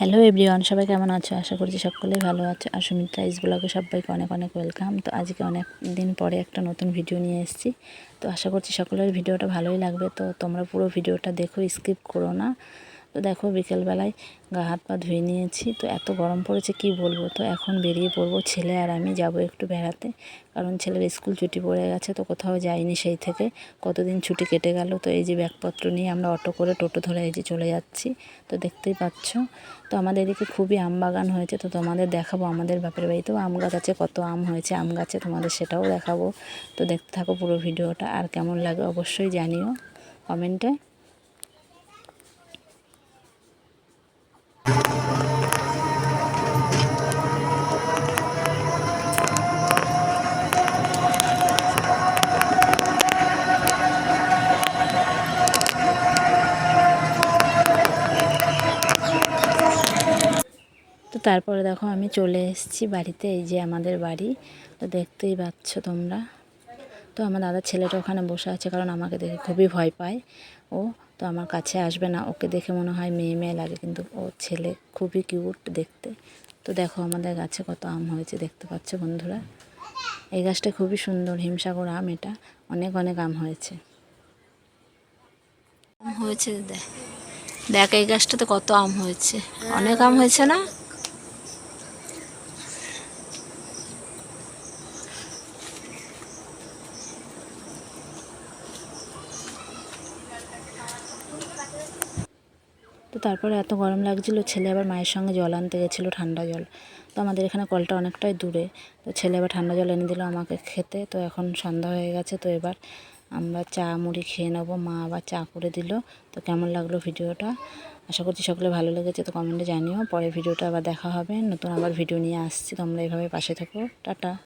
Hello everyone সবাই কেমন আছো? আশা করছি সকলেই ভালো আছো। আর সুমিত্রা ইস ব্লগে সবাইকে অনেক অনেক ওয়েলকাম তো আজকে অনেক দিন পরে একটা নতুন ভিডিও নিয়ে এসেছি। তো আশা করছি সকলের ভিডিওটা ভালোই লাগবে। তো তোমরা পুরো ভিডিওটা দেখো স্কিপ করো না। তো দেখো বিকেলবেলায় গা হাত পা ধুয়ে নিয়েছি। তো এত গরম পড়েছে, কি বলব? তো এখন বেরিয়ে পড়ব, ছেলে আর আমি যাব একটু বেড়াতে। কারণ ছেলের স্কুল ছুটি পড়ে গেছে, তো কোথাও যাইনি সেই থেকে। কতদিন ছুটি কেটে গেল, তো এই যে ব্যাগপত্র নিয়ে আমরা অটো করে টোটো ধরে এই যে চলে যাচ্ছি। তো দেখতেই পাচ্ছ, তো আমাদের এদিকে খুবই আম বাগান হয়েছে, তো তোমাদের দেখাবো আমাদের বাপের বাড়িতেও আম গাছ আছে, কত আম হয়েছে, আম গাছে তোমাদের সেটাও দেখাবো। তো দেখতে থাকো পুরো ভিডিওটা, আর কেমন লাগে অবশ্যই জানিও কমেন্টে। তো তারপরে দেখো আমি চলে এসেছি বাড়িতে, এই যে আমাদের বাড়ি। তো দেখতেই পাচ্ছ তোমরা। তো আমার দাদার ছেলেটা ওখানে বসে আছে, কারণ আমাকে দেখে খুবই ভয় পায় ও। তো আমার কাছে আসবে না, ওকে দেখে মনে হয় মেয়ে মেয়ে লাগে, কিন্তু ও ছেলে খুবই কিউট দেখতে। তো দেখো আমাদের গাছে কত আম হয়েছে, দেখতে পাচ্ছ বন্ধুরা? এই গাছটা খুবই সুন্দর, হিমসাগর আম এটা। অনেক অনেক আম হয়েছে। আম হয়েছে, দেখ। দেখ, এই গাছটাতে কত আম হয়েছে। অনেক আম হয়েছে না? তো তারপরে এত গরম লাগছিল, ছেলে আবার মায়ের সঙ্গে জল আনতে গেছিল ঠান্ডা জল। তো আমাদের এখানে কলটা অনেকটাই দূরে। তো ছেলে আবার ঠান্ডা জল এনে দিল আমাকে খেতে। তো এখন সন্ধ্যা হয়ে গেছে, তো এবার আমরা চা, মুড়ি খেয়ে নেব। মা আবার চা করে দিল। তো কেমন লাগল ভিডিওটা? আশা করছি সকলে ভালো লেগেছে, তো কমেন্টে জানিও। পরে ভিডিওটা আবার দেখা হবে। নতুন আবার ভিডিও নিয়ে আসছি। তোমরা এভাবে পাশে থাকো। টাটা।